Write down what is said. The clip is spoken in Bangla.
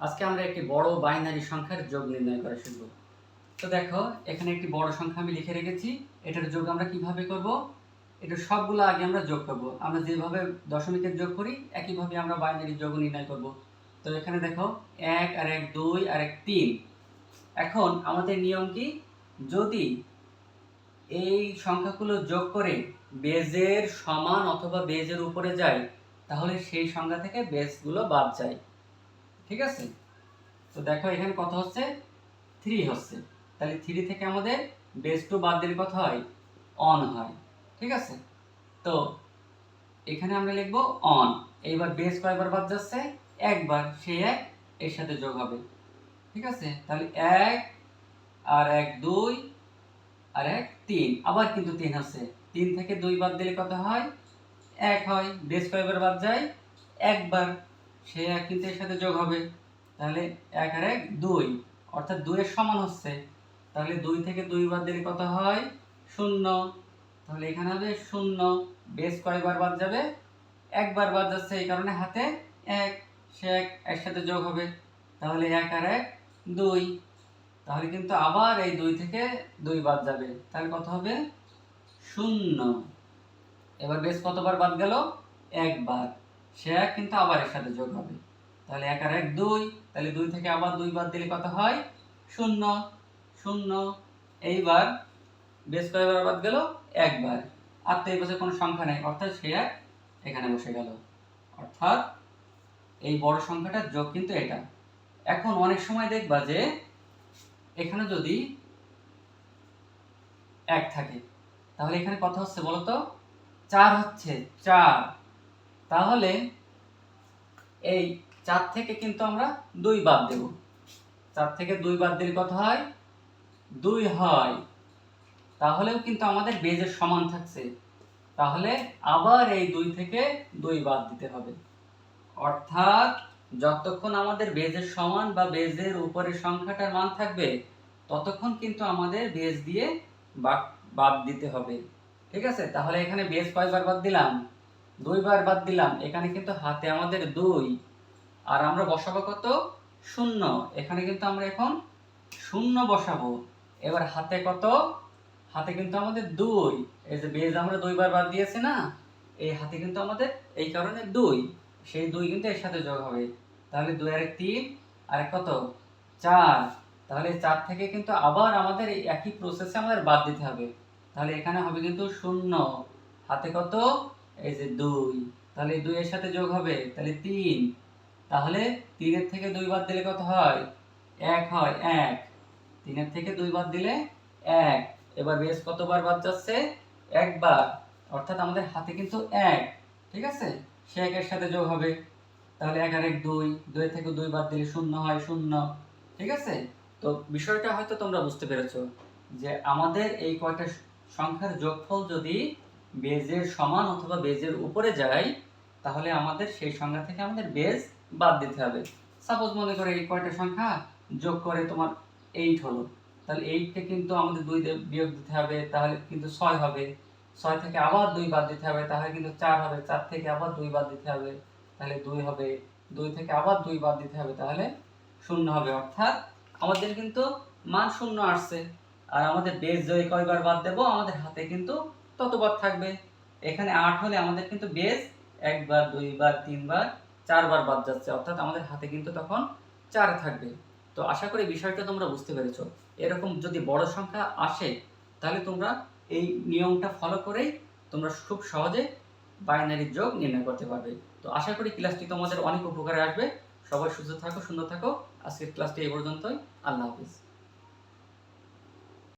আজকে আমরা একটি বড় বাইনারি সংখ্যার যোগ নির্ণয় করা শিখব। তো দেখো, এখানে একটি বড় সংখ্যা আমি লিখে রেখেছি। এটার যোগ আমরা কীভাবে করব? এটা সবগুলো আগে আমরা যোগ করব। আমরা যেভাবে দশমিকের যোগ করি, একইভাবে আমরা বাইনারি যোগ নির্ণয় করব। তো এখানে দেখো, এক আর এক দুই আর এক তিন। এখন আমাদের নিয়ম কি? যদি এই সংখ্যাগুলো যোগ করে বেজের সমান অথবা বেজের উপরে যায়, তাহলে সেই সংখ্যা থেকে বেজগুলো বাদ যায়। ঠিক আছে? তো দেখো এখানে কত হচ্ছে? থ্রি হচ্ছে। তাহলে থ্রি থেকে আমাদের বেস টু বাদ দিলে কত হয়? অন হয়। ঠিক আছে? তো এখানে আমরা লিখব অন এইবার বেস কয়বার বাদ যাচ্ছে? একবার। সেই এক এর সাথে যোগ হবে। ঠিক আছে? তাহলে এক আর এক দুই আর এক তিন। আবার কিন্তু তিন হচ্ছে। তিন থেকে দুই বাদ দিলে কত হয়? এক হয়। বেস কয়বার বাদ যায়? একবার। সে এক কিন্তু এর সাথে যোগ হবে। তাহলে এক আর এক দুই। অর্থাৎ দুইয়ের সমান হচ্ছে। তাহলে দুই থেকে দুই বাদ দিলে কত হয়? শূন্য। তাহলে এখানে হবে শূন্য। বেস কয়বার বাদ যাবে? একবার বাদ যাচ্ছে এই কারণে হাতে এক। সে এক, এর সাথে যোগ হবে। তাহলে এক আর এক দুই। তাহলে কিন্তু আবার এই দুই থেকে দুই বাদ যাবে। তাহলে কত হবে? শূন্য। এবার বেশ কতবার বাদ গেল? একবার। সে এক কিন্তু আবার এর সাথে যোগ হবে। তাহলে এক আর এক দুই, তাহলে দুই থেকে আবার দুই বাদ দিলে কত হয়? শূন্য। শূন্য। এইবার বেশ কয়বার বাদ গেল? একবার। আর তো এই বছর কোনো সংখ্যা নেই, অর্থাৎ সে এক এখানে বসে গেল। অর্থাৎ এই বড় সংখ্যাটার যোগ কিন্তু এটা। এখন অনেক সময় দেখবা যে এখানে যদি এক থাকে, তাহলে এখানে কত হচ্ছে বলতো? চার হচ্ছে, চার। তাহলে এই চার থেকে কিন্তু আমরা দুই বাদ দেব। চার থেকে দুই বাদ দিলে কত হয়? দুই হয়। তাহলেও কিন্তু আমাদের বেজের সমান থাকছে। তাহলে আবার এই দুই থেকে দুই বাদ দিতে হবে। অর্থাৎ যতক্ষণ আমাদের বেজের সমান বা বেজের উপরের সংখ্যাটার মান থাকবে, ততক্ষণ কিন্তু আমাদের বেজ দিয়ে বাদ- দিতে হবে। ঠিক আছে? তাহলে এখানে বেজ কয়বার বাদ দিলাম? দুইবার বাদ দিলাম। এখানে কিন্তু হাতে আমাদের দুই। আর আমরা বসাবো কত? শূন্য। এখানে কিন্তু আমরা এখন শূন্য বসাবো। এবার হাতে কত? হাতে কিন্তু আমাদের দুই। এই যে বেজ আমরা দুইবার বাদ দিয়েছি না, এই হাতে কিন্তু আমাদের এই কারণে দুই। সেই দুই কিন্তু এর সাথে যোগ হবে। তাহলে দুই আর তিন, আর কত? চার। তাহলে চার থেকে কিন্তু আবার আমাদের একই প্রসেসে আমাদের বাদ দিতে হবে। তাহলে এখানে হবে কিন্তু শূন্য। হাতে কত? এই যে দুই, তাহলে এই দুইয়ের সাথে যোগ হবে, তাহলে তিন। তাহলে তিনের থেকে দুই বাদ দিলে কত হয়? এক হয় এক। তিনের থেকে দুই বাদ দিলে এক। এবার বেশ কতবার বাদ যাচ্ছে? একবার। অর্থাৎ আমাদের হাতে কিন্তু এক, ঠিক আছে? সে একের সাথে যোগ হবে। তাহলে এক আর এক দুই দুই থেকে দুই বাদ দিলে শূন্য হয় শূন্য, ঠিক আছে? তো বিষয়টা হয়তো তোমরা বুঝতে পেরেছ যে আমাদের এই কয়টা সংখ্যার যোগফল যদি বেজের সমান অথবা বেজের উপরে যায় তাহলে আমাদের সেই সংখ্যা থেকে আমাদের বেজ বাদ দিতে হবে। সাপোজ মনে করে এই কয়টা সংখ্যা যোগ করে তোমার এইট হলো। তাহলে এইটকে কিন্তু আমাদের দুই বিয়োগ দিতে হবে, তাহলে কিন্তু ছয় হবে। ছয় থেকে আবার দুই বাদ দিতে হবে, তাহলে কিন্তু চার হবে। চার থেকে আবার দুই বাদ দিতে হবে, তাহলে দুই হবে। দুই থেকে আবার দুই বাদ দিতে হবে, তাহলে শূন্য হবে। অর্থাৎ আমাদের কিন্তু মান শূন্য আসছে। আর আমাদের বেজ যদি কয়বার বাদ দেবো, আমাদের হাতে কিন্তু ততবার থাকবে। এখানে আট হলে আমাদের কিন্তু বেজ একবার, দুইবার, তিনবার, চারবার বাদ যাচ্ছে। অর্থাৎ আমাদের হাতে কিন্তু তখন চার থাকবে। তো আশা করি বিষয়টা তোমরা বুঝতে পেরেছ। এরকম যদি বড় সংখ্যা আসে, তাহলে তোমরা এই নিয়মটা ফলো করেই তোমরা খুব সহজে বাইনারি যোগ নির্ণয় করতে পারবে। তো আশা করি ক্লাসটি তোমাদের অনেক উপকারে আসবে। সবাই সুস্থ থাকো, সুন্দর থাকো। আজকের ক্লাসটি এই পর্যন্তই। আল্লাহ হাফিজ।